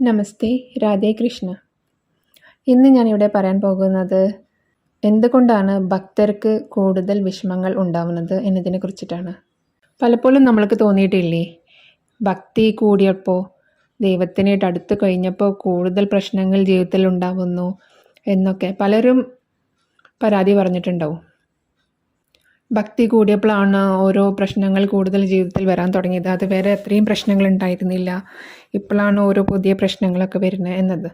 നമസ്തേ രാധേ കൃഷ്ണ. ഇന്ന് ഞാനിവിടെ പറയാൻ പോകുന്നത് എന്തുകൊണ്ടാണ് ഭക്തർക്ക് കൂടുതൽ വിഷമങ്ങൾ ഉണ്ടാവുന്നത് എന്നതിനെ കുറിച്ചിട്ടാണ്. പലപ്പോഴും നമ്മൾക്ക് തോന്നിയിട്ടില്ലേ ഭക്തി കൂടിയപ്പോൾ ദൈവത്തിനായിട്ട് അടുത്ത് കഴിഞ്ഞപ്പോൾ കൂടുതൽ പ്രശ്നങ്ങൾ ജീവിതത്തിൽ ഉണ്ടാവുന്നു എന്നൊക്കെ പലരും പരാതി പറഞ്ഞിട്ടുണ്ടാവും. ഭക്തി കൂടിയപ്പോഴാണ് ഓരോ പ്രശ്നങ്ങൾ കൂടുതൽ ജീവിതത്തിൽ വരാൻ തുടങ്ങിയത്. അത് വേറെ അത്രയും പ്രശ്നങ്ങൾ ഉണ്ടായിരുന്നില്ല. ഇപ്പോഴാണ് ഓരോ പുതിയ പ്രശ്നങ്ങളൊക്കെ വരുന്നത് എന്നത്.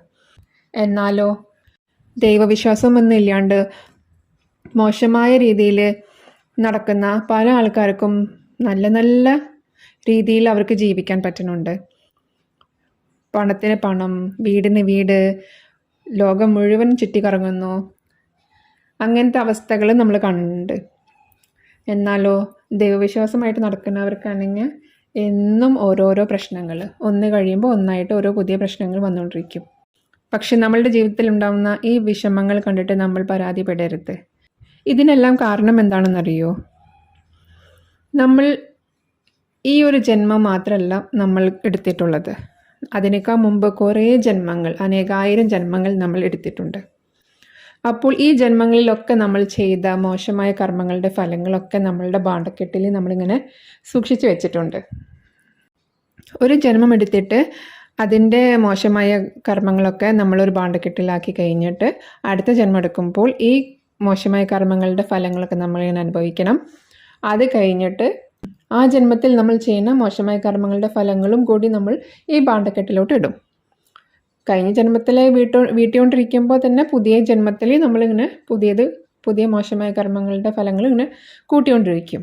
എന്നാലോ ദൈവവിശ്വാസം ഒന്നുമില്ലാണ്ട് മോശമായ രീതിയിൽ നടക്കുന്ന പല ആൾക്കാർക്കും നല്ല നല്ല രീതിയിൽ അവർക്ക് ജീവിക്കാൻ പറ്റുന്നുണ്ട്. പണത്തിന് പണം വീടിന് വീട് ലോകം മുഴുവൻ ചുറ്റിക്കറങ്ങുന്നു. അങ്ങനത്തെ അവസ്ഥകൾ നമ്മൾ കാണുന്നുണ്ട് എന്നാലോ ദൈവവിശ്വാസമായിട്ട് നടക്കുന്നവർക്കാണെങ്കിൽ എന്നും ഓരോരോ പ്രശ്നങ്ങൾ. ഒന്ന് കഴിയുമ്പോൾ ഒന്നായിട്ട് ഓരോ പുതിയ പ്രശ്നങ്ങൾ വന്നുകൊണ്ടിരിക്കും. പക്ഷെ നമ്മളുടെ ജീവിതത്തിൽ ഉണ്ടാകുന്ന ഈ വിഷമങ്ങൾ കണ്ടിട്ട് നമ്മൾ പരാതിപ്പെടരുത്. ഇതിനെല്ലാം കാരണം എന്താണെന്നറിയോ? നമ്മൾ ഈ ഒരു ജന്മം മാത്രമല്ല നമ്മൾ എടുത്തിട്ടുള്ളത്. അതിനേക്കാൾ മുമ്പ് കുറേ ജന്മങ്ങൾ അനേകായിരം ജന്മങ്ങൾ നമ്മൾ എടുത്തിട്ടുണ്ട്. അപ്പോൾ ഈ ജന്മങ്ങളിലൊക്കെ നമ്മൾ ചെയ്ത മോശമായ കർമ്മങ്ങളുടെ ഫലങ്ങളൊക്കെ നമ്മളുടെ ബാണ്ടക്കെട്ടിൽ നമ്മളിങ്ങനെ സൂക്ഷിച്ചു വെച്ചിട്ടുണ്ട്. ഒരു ജന്മം എടുത്തിട്ട് അതിന്റെ മോശമായ കർമ്മങ്ങളൊക്കെ നമ്മളൊരു ബാണ്ടക്കെട്ടിലാക്കി കഴിഞ്ഞിട്ട് അടുത്ത ജന്മം എടുക്കുമ്പോൾ ഈ മോശമായ കർമ്മങ്ങളുടെ ഫലങ്ങളൊക്കെ നമ്മളിങ്ങനെ അനുഭവിക്കണം. അത് കഴിഞ്ഞിട്ട് ആ ജന്മത്തിൽ നമ്മൾ ചെയ്യുന്ന മോശമായ കർമ്മങ്ങളുടെ ഫലങ്ങളും കൂടി നമ്മൾ ഈ ബാണ്ടക്കെട്ടിലോട്ട് ഇടും. കഴിഞ്ഞ ജന്മത്തിലെ വീട്ടോ വീട്ടിക്കൊണ്ടിരിക്കുമ്പോൾ തന്നെ പുതിയ ജന്മത്തിൽ നമ്മളിങ്ങനെ പുതിയത് പുതിയ മോശമായ കർമ്മങ്ങളുടെ ഫലങ്ങൾ ഇങ്ങനെ കൂട്ടിക്കൊണ്ടിരിക്കും.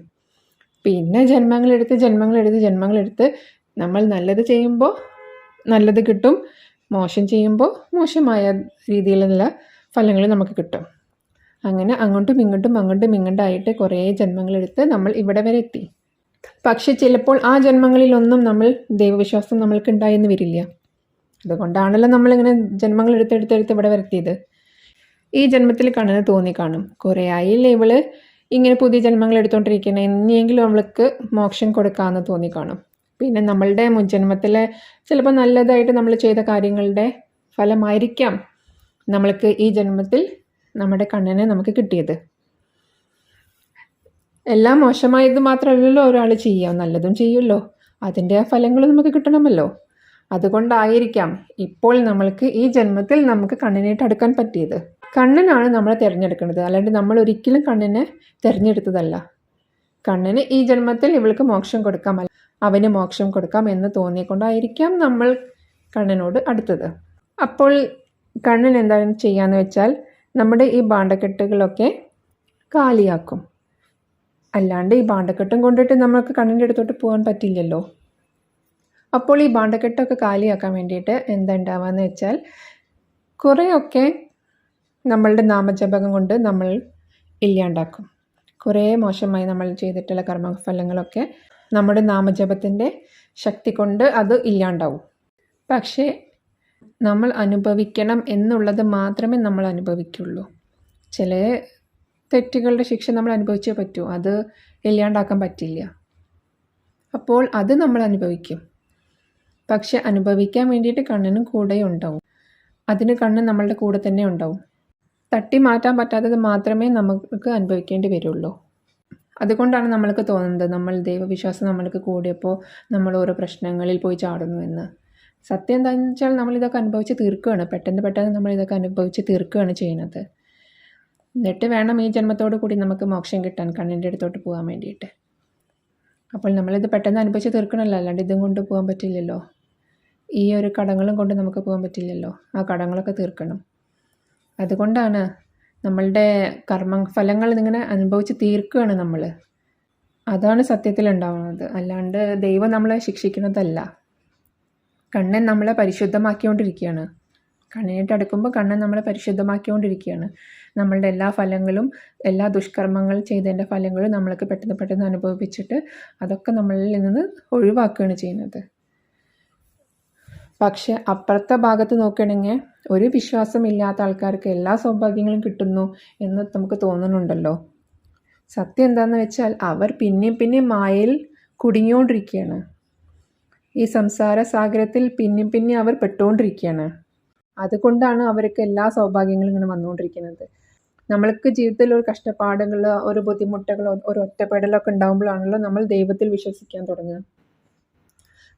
പിന്നെ ജന്മങ്ങളെടുത്ത് ജന്മങ്ങളെടുത്ത് ജന്മങ്ങളെടുത്ത് നമ്മൾ നല്ലത് ചെയ്യുമ്പോൾ നല്ലത് കിട്ടും. മോശം ചെയ്യുമ്പോൾ മോശമായ രീതിയിലുള്ള ഫലങ്ങൾ നമുക്ക് കിട്ടും. അങ്ങനെ അങ്ങോട്ടും ഇങ്ങോട്ടും അങ്ങോട്ടും ഇങ്ങോട്ടായിട്ട് കുറേ ജന്മങ്ങളെടുത്ത് നമ്മൾ ഇവിടെ വരെ എത്തി. പക്ഷെ ചിലപ്പോൾ ആ ജന്മങ്ങളിലൊന്നും നമ്മൾ ദൈവവിശ്വാസം നമ്മൾക്ക് ഉണ്ടായെന്ന് വരില്ല. അതുകൊണ്ടാണല്ലോ നമ്മളിങ്ങനെ ജന്മങ്ങൾ എടുത്തെടുത്തെടുത്ത് ഇവിടെ വരുത്തിയത്. ഈ ജന്മത്തിൽ കണ്ണിന് തോന്നി കാണും. കുറേ ആയില്ലേ ഇവൾ? ഇങ്ങനെ പുതിയ ജന്മങ്ങൾ എടുത്തുകൊണ്ടിരിക്കണം ഇനിയെങ്കിലും അവൾക്ക് മോക്ഷം കൊടുക്കാമെന്ന് തോന്നി കാണും. പിന്നെ നമ്മളുടെ മുൻജന്മത്തിലെ ചിലപ്പോൾ നല്ലതായിട്ട് നമ്മൾ ചെയ്ത കാര്യങ്ങളുടെ ഫലമായിരിക്കാം നമ്മൾക്ക് ഈ ജന്മത്തിൽ നമ്മുടെ കണ്ണിനെ നമുക്ക് കിട്ടിയത്. എല്ലാം മോശമായത് മാത്രമല്ലല്ലോ ഒരാൾ ചെയ്യാം. നല്ലതും ചെയ്യുമല്ലോ. അതിന്റെ ഫലങ്ങൾ നമുക്ക് കിട്ടണമല്ലോ. അതുകൊണ്ടായിരിക്കാം ഇപ്പോൾ നമ്മൾക്ക് ഈ ജന്മത്തിൽ നമുക്ക് കണ്ണിനായിട്ട് അടുക്കാൻ പറ്റിയത്. കണ്ണനാണ് നമ്മൾ തിരഞ്ഞെടുക്കുന്നത്. അല്ലാണ്ട് നമ്മൾ ഒരിക്കലും കണ്ണിനെ തിരഞ്ഞെടുത്തതല്ല. കണ്ണിന് ഈ ജന്മത്തിൽ ഇവൾക്ക് മോക്ഷം കൊടുക്കാം. അവന് മോക്ഷം കൊടുക്കാം എന്ന് തോന്നിക്കൊണ്ടായിരിക്കാം നമ്മൾ കണ്ണനോട് അടുത്തത്. അപ്പോൾ കണ്ണൻ എന്താണ് ചെയ്യാന്ന് വെച്ചാൽ നമ്മുടെ ഈ ഭാണ്ഡക്കെട്ടുകളൊക്കെ കാലിയാക്കും. അല്ലാണ്ട് ഈ ഭാണ്ഡക്കെട്ടും കൊണ്ടിട്ട് നമുക്ക് കണ്ണിന്റെ അടുത്തോട്ട് പോകാൻ പറ്റില്ലല്ലോ. അപ്പോൾ ഈ ഭാണ്ഡക്കെട്ടൊക്കെ കാലിയാക്കാൻ വേണ്ടിയിട്ട് എന്താ വെച്ചാൽ കുറേയൊക്കെ നമ്മളുടെ നാമജപകം കൊണ്ട് നമ്മൾ ഇല്ലാണ്ടാക്കും. കുറേ മോശമായി നമ്മൾ ചെയ്തിട്ടുള്ള കർമ്മഫലങ്ങളൊക്കെ നമ്മുടെ നാമജപത്തിന്റെ ശക്തി കൊണ്ട് അത് ഇല്ലാണ്ടാവും. പക്ഷേ നമ്മൾ അനുഭവിക്കണം എന്നുള്ളത് മാത്രമേ നമ്മൾ അനുഭവിക്കുള്ളൂ. ചില തെറ്റുകളുടെ ശിക്ഷ നമ്മൾ അനുഭവിച്ചേ പറ്റൂ. അത് ഇല്ലാണ്ടാക്കാൻ പറ്റില്ല. അപ്പോൾ അത് നമ്മൾ അനുഭവിക്കും. പക്ഷെ അനുഭവിക്കാൻ വേണ്ടിയിട്ട് കണ്ണിനും കൂടെ ഉണ്ടാവും. അതിന് കണ്ണ് നമ്മളുടെ കൂടെ തന്നെ ഉണ്ടാവും. തട്ടി മാറ്റാൻ പറ്റാത്തത് മാത്രമേ നമുക്ക് അനുഭവിക്കേണ്ടി വരുള്ളൂ. അതുകൊണ്ടാണ് നമ്മൾക്ക് തോന്നുന്നത് നമ്മൾ ദൈവവിശ്വാസം നമ്മൾക്ക് കൂടിയപ്പോൾ നമ്മൾ ഓരോ പ്രശ്നങ്ങളിൽ പോയി ചാടുന്നു എന്ന്. സത്യം എന്താണെന്ന് വെച്ചാൽ നമ്മൾ ഇതൊക്കെ അനുഭവിച്ച് തീർക്കുകയാണ്. പെട്ടെന്ന് പെട്ടെന്ന് നമ്മൾ ഇതൊക്കെ അനുഭവിച്ച് തീർക്കുകയാണ് ചെയ്യുന്നത്. എന്നിട്ട് വേണം ഈ ജന്മത്തോടു കൂടി നമുക്ക് മോക്ഷം കിട്ടാൻ കണ്ണിന്റെ അടുത്തോട്ട് പോകാൻ വേണ്ടിയിട്ട്. അപ്പോൾ നമ്മളിത് പെട്ടെന്ന് അനുഭവിച്ച് തീർക്കണമല്ലോ. അല്ലാണ്ട് ഇതും കൊണ്ട് പോകാൻ പറ്റില്ലല്ലോ. ഈ ഒരു കടങ്ങളും കൊണ്ട് നമുക്ക് പോകാൻ പറ്റില്ലല്ലോ. ആ കടങ്ങളൊക്കെ തീർക്കണം. അതുകൊണ്ടാണ് നമ്മളുടെ കർമ്മ ഫലങ്ങൾ ഇങ്ങനെ അനുഭവിച്ച് തീർക്കുകയാണ് നമ്മൾ അതാണ് സത്യത്തിൽ ഉണ്ടാവുന്നത്. അല്ലാണ്ട് ദൈവം നമ്മളെ ശിക്ഷിക്കുന്നതല്ല. കണ്ണൻ നമ്മളെ പരിശുദ്ധമാക്കിക്കൊണ്ടിരിക്കുകയാണ്. കണ്ണിനിട്ട് അടുക്കുമ്പോൾ കണ്ണൻ നമ്മളെ പരിശുദ്ധമാക്കിക്കൊണ്ടിരിക്കുകയാണ്. നമ്മളുടെ എല്ലാ ഫലങ്ങളും എല്ലാ ദുഷ്കർമ്മങ്ങൾ ചെയ്തതിന്റെ ഫലങ്ങളും നമ്മൾക്ക് പെട്ടെന്ന് പെട്ടെന്ന് അനുഭവിപ്പിച്ചിട്ട് അതൊക്കെ നമ്മളിൽ നിന്ന് ഒഴിവാക്കുകയാണ് ചെയ്യുന്നത്. പക്ഷെ അപ്പുറത്തെ ഭാഗത്ത് നോക്കുകയാണെങ്കിൽ ഒരു വിശ്വാസമില്ലാത്ത ആൾക്കാർക്ക് എല്ലാ സൗഭാഗ്യങ്ങളും കിട്ടുന്നു എന്ന് നമുക്ക് തോന്നുന്നുണ്ടല്ലോ. സത്യം എന്താണെന്ന് വെച്ചാൽ അവർ പിന്നെയും പിന്നെയും മായയിൽ കുടുങ്ങിക്കൊണ്ടിരിക്കുകയാണ്. ഈ സംസാര സാഗരത്തിൽ പിന്നെയും പിന്നെ അവർ പെട്ടുകൊണ്ടിരിക്കുകയാണ്. അതുകൊണ്ടാണ് അവർക്ക് എല്ലാ സൗഭാഗ്യങ്ങളും ഇങ്ങനെ വന്നുകൊണ്ടിരിക്കുന്നത്. നമ്മൾക്ക് ജീവിതത്തിൽ ഒരു കഷ്ടപ്പാടുകളോ ഒരു ബുദ്ധിമുട്ടുകളോ ഒരു ഒറ്റപ്പെടലൊക്കെ ഉണ്ടാകുമ്പോഴാണല്ലോ നമ്മൾ ദൈവത്തിൽ വിശ്വസിക്കാൻ തുടങ്ങുക.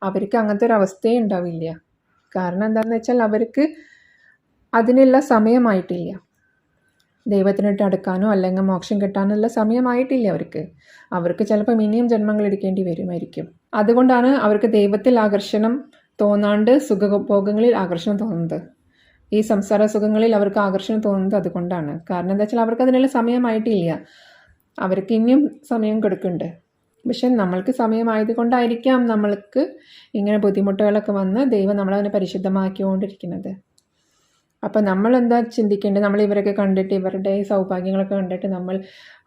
അവർക്ക് അങ്ങനത്തെ ഒരു അവസ്ഥയേ ഉണ്ടാവില്ല. കാരണം എന്താണെന്ന് വെച്ചാൽ അവർക്ക് അതിനുള്ള സമയമായിട്ടില്ല. ദൈവത്തിനിട്ട് അടുക്കാനോ അല്ലെങ്കിൽ മോക്ഷം കിട്ടാനോ ഉള്ള സമയമായിട്ടില്ല അവർക്ക്. അവർക്ക് ചിലപ്പോൾ ഇനിയും ജന്മങ്ങൾ എടുക്കേണ്ടി വരുമായിരിക്കും. അതുകൊണ്ടാണ് അവർക്ക് ദൈവത്തിൽ ആകർഷണം തോന്നാണ്ട് സുഖഭോഗങ്ങളിൽ ആകർഷണം തോന്നുന്നത്. ഈ സംസാര സുഖങ്ങളിൽ അവർക്ക് ആകർഷണം തോന്നുന്നത് അതുകൊണ്ടാണ്. കാരണം എന്താ വെച്ചാൽ അവർക്ക് അതിനുള്ള സമയമായിട്ടില്ല. അവർക്ക് ഇനിയും സമയം കൊടുക്കുന്നുണ്ട്. പക്ഷെ നമ്മൾക്ക് സമയമായത് കൊണ്ടായിരിക്കാം നമ്മൾക്ക് ഇങ്ങനെ ബുദ്ധിമുട്ടുകളൊക്കെ വന്ന് ദൈവം നമ്മളതിനെ പരിശുദ്ധമാക്കിക്കൊണ്ടിരിക്കുന്നത്. അപ്പം നമ്മൾ എന്താ ചിന്തിക്കേണ്ടത്? നമ്മൾ ഇവരൊക്കെ കണ്ടിട്ട് ഇവരുടെ സൗഭാഗ്യങ്ങളൊക്കെ കണ്ടിട്ട് നമ്മൾ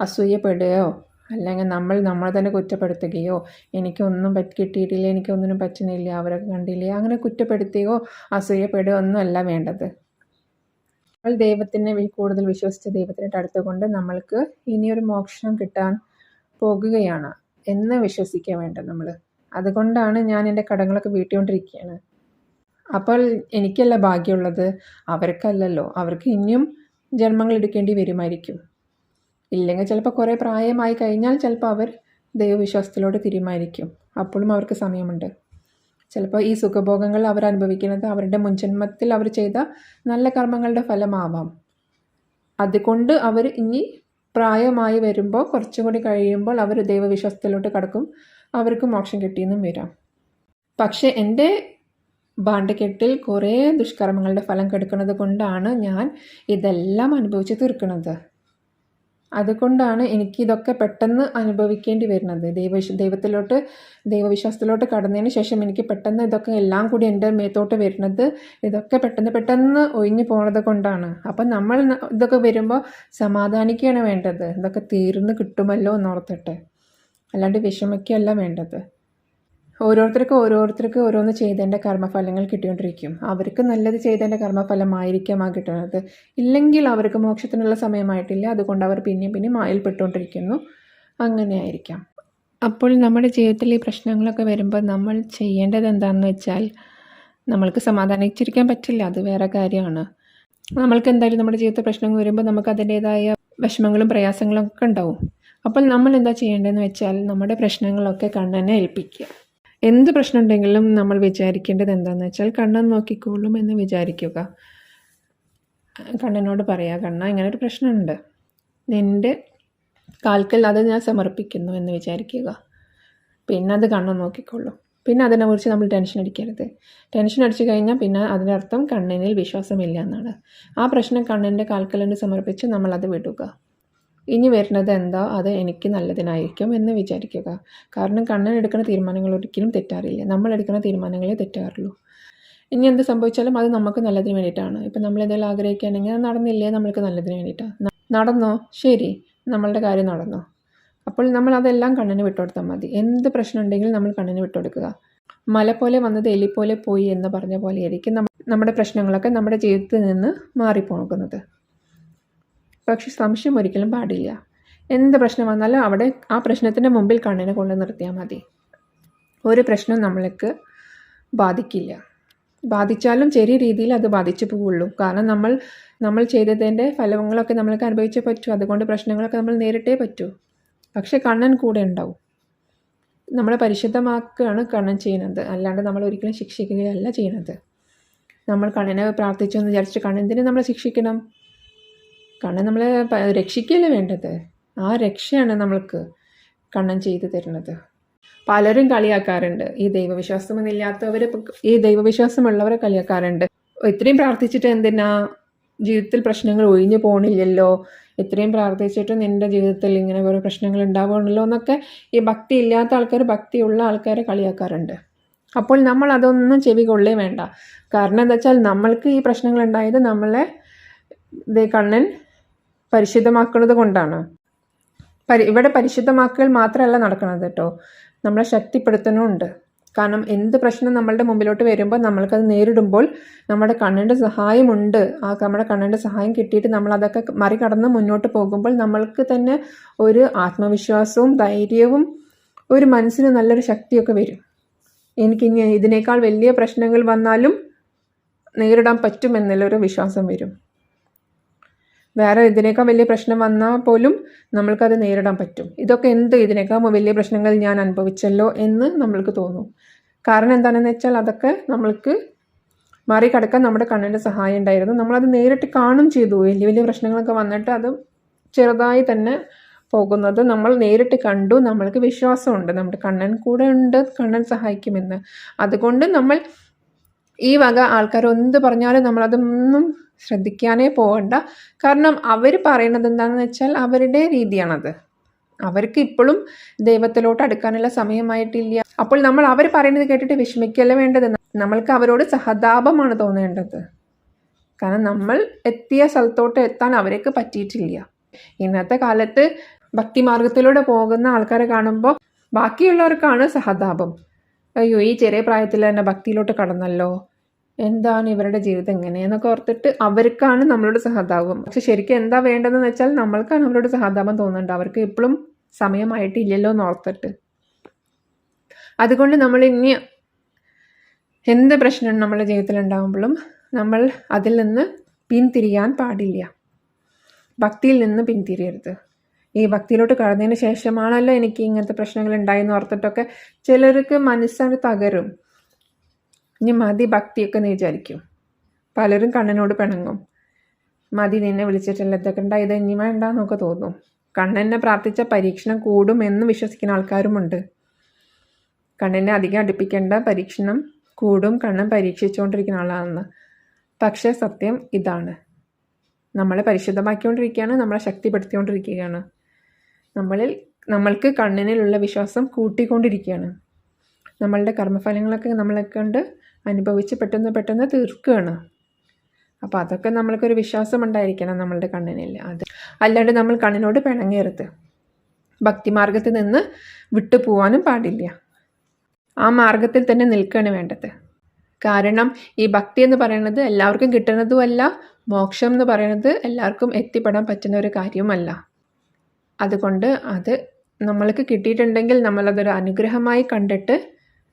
അസൂയപ്പെടുകയോ അല്ലെങ്കിൽ നമ്മൾ നമ്മളെ തന്നെ കുറ്റപ്പെടുത്തുകയോ എനിക്കൊന്നും പറ്റി കിട്ടിയിട്ടില്ല എനിക്കൊന്നിനും പറ്റുന്നില്ല അവരൊക്കെ കണ്ടില്ല അങ്ങനെ കുറ്റപ്പെടുത്തുകയോ അസൂയപ്പെടുകയോ ഒന്നുമല്ല വേണ്ടത്. നമ്മൾ ദൈവത്തിനെ കൂടുതൽ വിശ്വസിച്ച് ദൈവത്തിനായിട്ട് അടുത്തുകൊണ്ട് നമ്മൾക്ക് ഇനിയൊരു മോക്ഷം കിട്ടാൻ പോകുകയാണ്. എന്ന് വിശ്വസിക്കാൻ വേണ്ട നമ്മൾ അതുകൊണ്ടാണ് ഞാൻ എന്റെ കടങ്ങളൊക്കെ വീട്ടിക്കൊണ്ടിരിക്കുകയാണ് അപ്പോൾ എനിക്കല്ല ഭാഗ്യമുള്ളത്. അവർക്കല്ലല്ലോ. അവർക്ക് ഇനിയും ജന്മങ്ങൾ എടുക്കേണ്ടി വരുമായിരിക്കും. ഇല്ലെങ്കിൽ ചിലപ്പോൾ കുറേ പ്രായമായി കഴിഞ്ഞാൽ ചിലപ്പോൾ അവർ ദൈവവിശ്വാസത്തിലോട് തിരുമായിരിക്കും അപ്പോഴും അവർക്ക് സമയമുണ്ട്. ചിലപ്പോൾ ഈ സുഖഭോഗങ്ങൾ അവർ അനുഭവിക്കുന്നത് അവരുടെ മുൻജന്മത്തിൽ അവർ ചെയ്ത നല്ല കർമ്മങ്ങളുടെ ഫലമാവാം. അതുകൊണ്ട് അവർ ഇനി പ്രായമായി വരുമ്പോൾ കുറച്ചും കൂടി കഴിയുമ്പോൾ അവർ ദൈവവിശ്വാസത്തിലോട്ട് കടക്കും. അവർക്ക് മോക്ഷം കിട്ടിയെന്നും വരാം. പക്ഷേ എന്റെ ഭാണ്ഡക്കെട്ടിൽ കുറേ ദുഷ്കർമ്മങ്ങളുടെ ഫലം കെടുക്കുന്നത് കൊണ്ടാണ് ഞാൻ ഇതെല്ലാം അനുഭവിച്ച് തീർക്കുന്നത്. അതുകൊണ്ടാണ് എനിക്ക് ഇതൊക്കെ പെട്ടെന്ന് അനുഭവിക്കേണ്ടി വരുന്നത്. ദൈവ ദൈവത്തിലോട്ട് ദൈവവിശ്വാസത്തിലോട്ട് കടന്നതിന് ശേഷം എനിക്ക് പെട്ടെന്ന് ഇതൊക്കെ എല്ലാം കൂടി എന്റെ മേത്തോട്ട് വരുന്നത് ഇതൊക്കെ പെട്ടെന്ന് പെട്ടെന്ന് ഒഴിഞ്ഞു പോണത് കൊണ്ടാണ്. അപ്പം നമ്മൾ ഇതൊക്കെ വരുമ്പോൾ സമാധാനിക്കുകയാണ് വേണ്ടത്. ഇതൊക്കെ തീർന്ന് കിട്ടുമല്ലോ എന്നോർത്തിട്ട് അല്ലാണ്ട് വിഷമിക്കുകയല്ല വേണ്ടത്. ഓരോരുത്തർക്കും ഓരോരുത്തർക്ക് ഓരോന്ന് ചെയ്തതിന്റെ കർമ്മഫലങ്ങൾ കിട്ടിക്കൊണ്ടിരിക്കും. അവർക്ക് നല്ലത് ചെയ്തതിന്റെ കർമ്മഫലമായിരിക്കാം ആ കിട്ടുന്നത്. ഇല്ലെങ്കിൽ അവർക്ക് മോക്ഷത്തിനുള്ള സമയമായിട്ടില്ല. അതുകൊണ്ട് അവർ പിന്നെയും പിന്നെയും മായൽപ്പെട്ടുകൊണ്ടിരിക്കുന്നു. അങ്ങനെ ആയിരിക്കാം അപ്പോൾ നമ്മുടെ ജീവിതത്തിൽ ഈ പ്രശ്നങ്ങളൊക്കെ വരുമ്പോൾ നമ്മൾ ചെയ്യേണ്ടത് എന്താണെന്ന് വെച്ചാൽ നമ്മൾക്ക് സമാധാനിച്ചിരിക്കാൻ പറ്റില്ല. അത് വേറെ കാര്യമാണ്. നമ്മൾക്ക് എന്തായാലും നമ്മുടെ ജീവിതത്തിൽ പ്രശ്നങ്ങൾ വരുമ്പോൾ നമുക്ക് അതിന്റേതായ വിഷമങ്ങളും പ്രയാസങ്ങളും ഒക്കെ ഉണ്ടാവും. അപ്പോൾ നമ്മൾ എന്താ ചെയ്യേണ്ടതെന്ന് വെച്ചാൽ നമ്മുടെ പ്രശ്നങ്ങളൊക്കെ കണ്ണനെ ഏൽപ്പിക്കുക. എന്ത് പ്രശ്നം ഉണ്ടെങ്കിലും നമ്മൾ വിചാരിക്കേണ്ടത് എന്താണെന്ന് വെച്ചാൽ കണ്ണൻ നോക്കിക്കോളും എന്ന് വിചാരിക്കുക. കണ്ണനോട് പറയാ കണ്ണ ഇങ്ങനെ ഒരു പ്രശ്നമുണ്ട്. നിന്റെ കാൽക്കൽ അത് ഞാൻ സമർപ്പിക്കുന്നു എന്ന് വിചാരിക്കുക. പിന്നെ അത് കണ്ണൻ നോക്കിക്കോളും പിന്നെ അതിനെക്കുറിച്ച് നമ്മൾ ടെൻഷൻ അടിക്കരുത്. ടെൻഷൻ അടിച്ചു കഴിഞ്ഞാൽ പിന്നെ അതിനർത്ഥം കണ്ണിനിൽ വിശ്വാസമില്ല എന്നാണ്. ആ പ്രശ്നം കണ്ണിന്റെ കാൽക്കലിന് സമർപ്പിച്ച് നമ്മളത് വിടുക. ഇനി വരുന്നത് എന്താ? അത് എനിക്ക് നല്ലതിനായിരിക്കും എന്ന് വിചാരിക്കുക. കാരണം കണ്ണൻ എടുക്കുന്ന തീരുമാനങ്ങൾ ഒരിക്കലും തെറ്റാറില്ല. നമ്മൾ എടുക്കുന്ന തീരുമാനങ്ങളെ തെറ്റാറുള്ളൂ. ഇനി എന്ത് സംഭവിച്ചാലും അത് നമുക്ക് നല്ലതിന് വേണ്ടിയിട്ടാണ്. ഇപ്പം നമ്മൾ എന്തെങ്കിലും ആഗ്രഹിക്കുകയാണെങ്കിൽ അത് നടന്നില്ലേ? നമ്മൾക്ക് നല്ലതിന് വേണ്ടിയിട്ടാണ് നടന്നോ? ശരി. നമ്മളുടെ കാര്യം നടന്നോ? അപ്പോൾ നമ്മൾ അതെല്ലാം കണ്ണിന് വിട്ടുകൊടുത്താൽ മതി. എന്ത് പ്രശ്നം ഉണ്ടെങ്കിലും നമ്മൾ കണ്ണിന് വിട്ടുകൊടുക്കുക. മല പോലെ വന്നത് എലി പോലെ പോയി എന്ന് പറഞ്ഞ പോലെയായിരിക്കും നമ്മുടെ പ്രശ്നങ്ങളൊക്കെ നമ്മുടെ ജീവിതത്തിൽ നിന്ന് മാറിപ്പോകുന്നത്. പക്ഷെ സംശയം ഒരിക്കലും പാടില്ല. എന്ത് പ്രശ്നം വന്നാലും അവിടെ ആ പ്രശ്നത്തിന്റെ മുമ്പിൽ കണ്ണിനെ കൊണ്ട് നിർത്തിയാൽ മതി. ഒരു പ്രശ്നം നമ്മൾക്ക് ബാധിക്കില്ല. ബാധിച്ചാലും ചെറിയ രീതിയിൽ അത് ബാധിച്ചു പോവുള്ളൂ കാരണം നമ്മൾ നമ്മൾ ചെയ്തതിന്റെ ഫലങ്ങളൊക്കെ നമ്മൾക്ക് അനുഭവിച്ചേ പറ്റൂ. അതുകൊണ്ട് പ്രശ്നങ്ങളൊക്കെ നമ്മൾ നേരിട്ടേ പറ്റൂ. പക്ഷെ കണ്ണൻ കൂടെ ഉണ്ടാവും. നമ്മളെ പരിശുദ്ധമാക്കുകയാണ് കണ്ണൻ ചെയ്യുന്നത്. അല്ലാണ്ട് നമ്മൾ ഒരിക്കലും ശിക്ഷിക്കുകയല്ല ചെയ്യുന്നത്. നമ്മൾ കണ്ണനെ പ്രാർത്ഥിച്ചു എന്ന് വിചാരിച്ച് കണ്ണെന്തിനെ നമ്മളെ ശിക്ഷിക്കണം? കണ്ണൻ നമ്മളെ രക്ഷിക്കുകയല്ലേ വേണ്ടത്? ആ രക്ഷയാണ് നമ്മൾക്ക് കണ്ണൻ ചെയ്തു തരുന്നത്. പലരും കളിയാക്കാറുണ്ട്. ഈ ദൈവവിശ്വാസമൊന്നുമില്ലാത്തവർ ഈ ദൈവവിശ്വാസമുള്ളവരെ കളിയാക്കാറുണ്ട്. ഇത്രയും പ്രാർത്ഥിച്ചിട്ട് എന്തിനാ ജീവിതത്തിൽ പ്രശ്നങ്ങൾ ഒഴിഞ്ഞു പോകണില്ലല്ലോ ഇത്രയും പ്രാർത്ഥിച്ചിട്ട് നിന്റെ ജീവിതത്തിൽ ഇങ്ങനെ ഓരോ പ്രശ്നങ്ങൾ ഉണ്ടാവുകയാണല്ലോ എന്നൊക്കെ ഈ ഭക്തി ഇല്ലാത്ത ആൾക്കാർ ഭക്തിയുള്ള ആൾക്കാരെ കളിയാക്കാറുണ്ട്. അപ്പോൾ നമ്മൾ അതൊന്നും ചെവി കൊള്ളേ വേണ്ട. കാരണം എന്താ വെച്ചാൽ നമ്മൾക്ക് ഈ പ്രശ്നങ്ങൾ ഉണ്ടായത് നമ്മളെ കണ്ണൻ പരിശുദ്ധമാക്കുന്നത് കൊണ്ടാണ്. പരി ഇവിടെ പരിശുദ്ധമാക്കൽ മാത്രമല്ല നടക്കുന്നത് കേട്ടോ. നമ്മളെ ശക്തിപ്പെടുത്തണമുണ്ട് കാരണം എന്ത് പ്രശ്നം നമ്മളുടെ മുമ്പിലോട്ട് വരുമ്പോൾ നമ്മൾക്കത് നേരിടുമ്പോൾ നമ്മുടെ കണ്ണിന്റെ സഹായമുണ്ട്. ആ നമ്മുടെ കണ്ണിന്റെ സഹായം കിട്ടിയിട്ട് നമ്മൾ അതൊക്കെ മറികടന്ന് മുന്നോട്ട് പോകുമ്പോൾ നമ്മൾക്ക് തന്നെ ഒരു ആത്മവിശ്വാസവും ധൈര്യവും ഒരു മനസ്സിന് നല്ലൊരു ശക്തിയൊക്കെ വരും. എനിക്കിനി ഇതിനേക്കാൾ വലിയ പ്രശ്നങ്ങൾ വന്നാലും നേരിടാൻ പറ്റുമെന്നുള്ളൊരു വിശ്വാസം വരും. വേറെ ഇതിനേക്കാൾ വലിയ പ്രശ്നം വന്നാൽ പോലും നമ്മൾക്കത് നേരിടാൻ പറ്റും. ഇതൊക്കെ എന്ത് ഇതിനേക്കാൾ വലിയ പ്രശ്നങ്ങൾ ഞാൻ അനുഭവിച്ചല്ലോ എന്ന് നമ്മൾക്ക് തോന്നും. കാരണം എന്താണെന്ന് വെച്ചാൽ അതൊക്കെ നമ്മൾക്ക് മറികടക്കാൻ നമ്മുടെ കണ്ണിന്റെ സഹായം ഉണ്ടായിരുന്നു. നമ്മളത് നേരിട്ട് കാണും ചെയ്തു. വലിയ വലിയ പ്രശ്നങ്ങളൊക്കെ വന്നിട്ട് അത് ചെറുതായി തന്നെ പോകുന്നത് നമ്മൾ നേരിട്ട് കണ്ടു. നമ്മൾക്ക് വിശ്വാസമുണ്ട്. നമ്മുടെ കണ്ണൻ കൂടെ ഉണ്ട്. കണ്ണൻ സഹായിക്കുമെന്ന്. അതുകൊണ്ട് നമ്മൾ ഈ വക ആൾക്കാർ പറഞ്ഞാലും നമ്മളതൊന്നും ശ്രദ്ധിക്കാനേ പോകണ്ട. കാരണം അവർ പറയുന്നത് എന്താണെന്ന് വെച്ചാൽ അവരുടെ രീതിയാണത്. അവർക്ക് ഇപ്പോഴും ദൈവത്തിലോട്ട് അടുക്കാനുള്ള സമയമായിട്ടില്ല. അപ്പോൾ നമ്മൾ അവർ പറയുന്നത് കേട്ടിട്ട് വിഷമിക്കല്ല വേണ്ടത്? നമ്മൾക്ക് അവരോട് സഹതാപമാണ് തോന്നേണ്ടത്. കാരണം നമ്മൾ എത്തിയ സ്ഥലത്തോട്ട് എത്താൻ അവർക്ക് പറ്റിയിട്ടില്ല. ഇന്നത്തെ കാലത്ത് ഭക്തിമാർഗത്തിലൂടെ പോകുന്ന ആൾക്കാരെ കാണുമ്പോൾ ബാക്കിയുള്ളവർക്കാണ് സഹതാപം. അയ്യോ ഈ ചെറിയ പ്രായത്തിൽ തന്നെ ഭക്തിയിലോട്ട് കടന്നല്ലോ. എന്താണ് ഇവരുടെ ജീവിതം എങ്ങനെയെന്നൊക്കെ ഓർത്തിട്ട് അവർക്കാണ് നമ്മളോട് സഹതാപം. പക്ഷെ ശരിക്കും എന്താ വേണ്ടതെന്ന് വെച്ചാൽ നമ്മൾക്കാണ് അവരോട് സഹതാപം തോന്നുന്നുണ്ട്. അവർക്ക് ഇപ്പോഴും സമയമായിട്ടില്ലല്ലോ എന്ന് ഓർത്തിട്ട്. അതുകൊണ്ട് നമ്മൾ ഇനി എന്ത് പ്രശ്നം നമ്മുടെ ജീവിതത്തിൽ ഉണ്ടാകുമ്പോഴും നമ്മൾ അതിൽ നിന്ന് പിന്തിരിയാൻ പാടില്ല. ഭക്തിയിൽ നിന്ന് പിന്തിരിയരുത്. ഈ ഭക്തിയിലോട്ട് കടന്നതിന് ശേഷമാണല്ലോ എനിക്ക് ഇങ്ങനത്തെ പ്രശ്നങ്ങൾ ഉണ്ടായെന്ന് ഓർത്തിട്ടൊക്കെ ചിലർക്ക് മനസ്സാണ് തകരും. ഇനി മതി ഭക്തിയൊക്കെ നീ വിചാരിക്കും. പലരും കണ്ണനോട് പിണങ്ങും. മതി നിന്നെ വിളിച്ചിട്ടില്ല എത്തക്കണ്ട ഇത് ഇനി വേണ്ട എന്നൊക്കെ തോന്നും. കണ്ണനെ പ്രാർത്ഥിച്ച പരീക്ഷണം കൂടും എന്ന് വിശ്വസിക്കുന്ന ആൾക്കാരുമുണ്ട്. കണ്ണനെ അധികം അടുപ്പിക്കേണ്ട പരീക്ഷണം കൂടും കണ്ണൻ പരീക്ഷിച്ചുകൊണ്ടിരിക്കുന്ന ആളാണെന്ന്. പക്ഷേ സത്യം ഇതാണ്. നമ്മളെ പരിശുദ്ധമാക്കിക്കൊണ്ടിരിക്കുകയാണ് നമ്മളെ ശക്തിപ്പെടുത്തിക്കൊണ്ടിരിക്കുകയാണ്. നമ്മളിൽ നമ്മൾക്ക് കണ്ണിനിലുള്ള വിശ്വാസം കൂട്ടിക്കൊണ്ടിരിക്കുകയാണ്. നമ്മളുടെ കർമ്മഫലങ്ങളൊക്കെ നമ്മളെ കൊണ്ട് അനുഭവിച്ച് പെട്ടെന്ന് പെട്ടെന്ന് തീർക്കുകയാണ്. അപ്പോൾ അതൊക്കെ നമ്മൾക്കൊരു വിശ്വാസം ഉണ്ടായിരിക്കണം നമ്മളുടെ കണ്ണിനിൽ. അത് അല്ലാണ്ട് നമ്മൾ കണ്ണിനോട് പിണങ്ങരുത്. ഭക്തിമാർഗത്തിൽ നിന്ന് വിട്ടു പോവാനും പാടില്ല. ആ മാർഗത്തിൽ തന്നെ നിൽക്കുകയാണ് വേണ്ടത്. കാരണം ഈ ഭക്തി എന്ന് പറയുന്നത് എല്ലാവർക്കും കിട്ടുന്നതുമല്ല മോക്ഷം എന്ന് പറയുന്നത് എല്ലാവർക്കും എത്തിപ്പെടാൻ പറ്റുന്ന ഒരു കാര്യവുമല്ല. അതുകൊണ്ട് അത് നമ്മൾക്ക് കിട്ടിയിട്ടുണ്ടെങ്കിൽ നമ്മളതൊരു അനുഗ്രഹമായി കണ്ടിട്ട്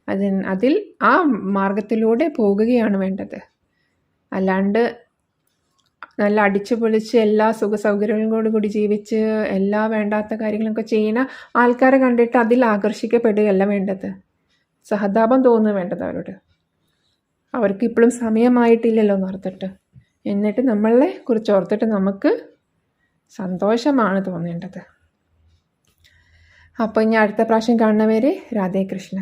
അതിൻ അതിൽ ആ മാർഗത്തിലൂടെ പോകുകയാണ് വേണ്ടത്. അല്ലാണ്ട് നല്ല അടിച്ചു പൊളിച്ച് എല്ലാ സുഖ സൗകര്യങ്ങളോടും കൂടി ജീവിച്ച് എല്ലാ വേണ്ടാത്ത കാര്യങ്ങളൊക്കെ ചെയ്യുന്ന ആൾക്കാരെ കണ്ടിട്ട് അതിൽ ആകർഷിക്കപ്പെടുകയല്ല വേണ്ടത്. സഹതാപം തോന്നുന്നു വേണ്ടത് അവരോട്. അവർക്ക് ഇപ്പോഴും സമയമായിട്ടില്ലല്ലോ എന്ന് ഓർത്തിട്ട് എന്നിട്ട് നമ്മളെ കുറിച്ച് ഓർത്തിട്ട് നമുക്ക് സന്തോഷമാണ് തോന്നേണ്ടത്. അപ്പോൾ ഇനി അടുത്ത പ്രാവശ്യം കാണുന്നവരെ രാധേ കൃഷ്ണ.